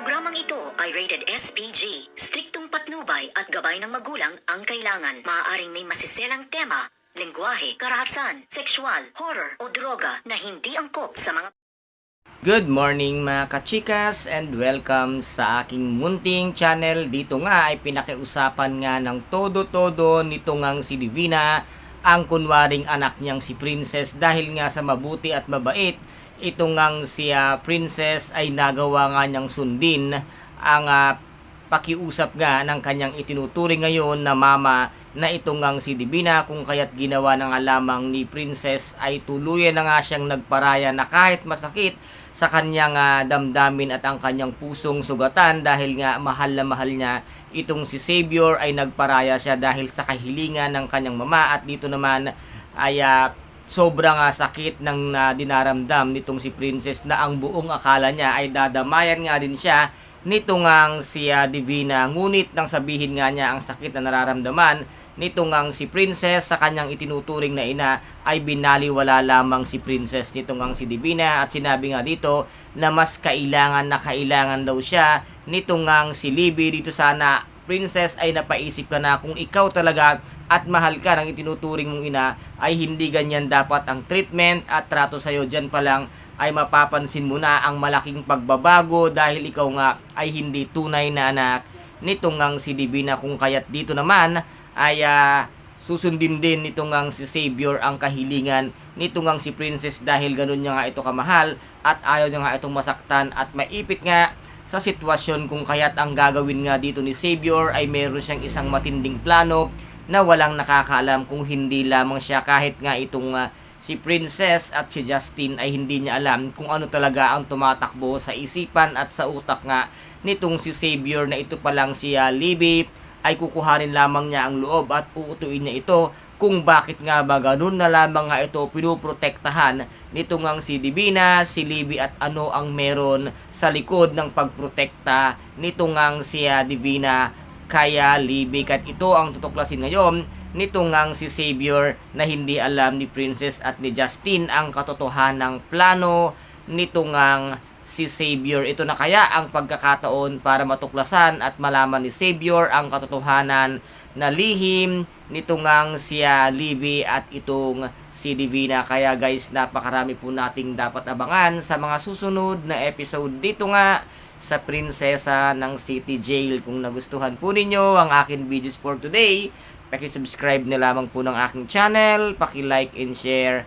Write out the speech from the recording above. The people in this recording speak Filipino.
Programang ito ay rated SPG. Striktong patnubay at gabay ng magulang ang kailangan. Maaaring may masiselang tema, lengguwahe, karahasan, sexual, horror o droga na hindi angkop sa mga Good morning mga kachikas and welcome sa aking munting channel. Dito nga ay pinakiusapan nga ng todo-todo nito ngang si Divina ang kunwaring anak niyang si Princess dahil nga sa mabuti at mabait ito ngang si ah, Princess ay nagawa nga niyang sundin ang ah, pakiusap nga ng kanyang itinuturing ngayon na mama na ito ngang si Divina kung kaya't ginawa na nga lamang ni Princess ay tuluyan na nga siyang nagparaya na kahit masakit sa kanyang ah, damdamin at ang kanyang pusong sugatan dahil nga mahal na mahal niya itong si Savior ay nagparaya siya dahil sa kahilingan ng kanyang mama at dito naman ay ah, sobrang ah, sakit ng ah, dinaramdam nitong si Princess na ang buong akala niya ay dadamayan nga din siya nito ngang si ah, Divina. Ngunit nang sabihin nga niya ang sakit na nararamdaman nito ngang si Princess sa kanyang itinuturing na ina ay binaliwala lamang si Princess nito ngang si Divina. At sinabi nga dito na mas kailangan na kailangan daw siya nito ngang si Libby. Dito sana Princess ay napaisip ka na kung ikaw talaga at mahal ka ng itinuturing mong ina ay hindi ganyan dapat ang treatment. At trato sa'yo dyan pa lang ay mapapansin mo na ang malaking pagbabago dahil ikaw nga ay hindi tunay na anak nitong ngang si Divina. Kung kaya't dito naman ay ah, susundin din nitong ngang si Savior ang kahilingan nitong ngang si Princess dahil ganun niya nga ito kamahal at ayaw niya nga itong masaktan. At maipit nga sa sitwasyon kung kaya't ang gagawin nga dito ni Savior ay meron siyang isang matinding plano na walang nakakaalam kung hindi lamang siya kahit nga itong ah, si Princess at si Justin ay hindi niya alam kung ano talaga ang tumatakbo sa isipan at sa utak nga nitong si Savior na ito pa lang si ah, Libby ay kukuhanin lamang niya ang loob at uutuin niya ito kung bakit nga ba ganun na lamang nga ito pinuprotektahan nito ngang si Divina, si Libby at ano ang meron sa likod ng pagprotekta nito ngang si ah, Divina kaya Libby at ito ang tutuklasin ngayon nito ngang si Savior na hindi alam ni Princess at ni Justin ang katotohanang plano nito ngang si Savior. Ito na kaya ang pagkakataon para matuklasan at malaman ni Savior ang katotohanan na lihim nito ngang siya Libby at itong si Divina. Kaya guys, napakarami po nating dapat abangan sa mga susunod na episode dito nga sa Prinsesa ng City Jail. Kung nagustuhan po ninyo ang akin videos for today, paki-subscribe na lamang po ng aking channel, paki-like and share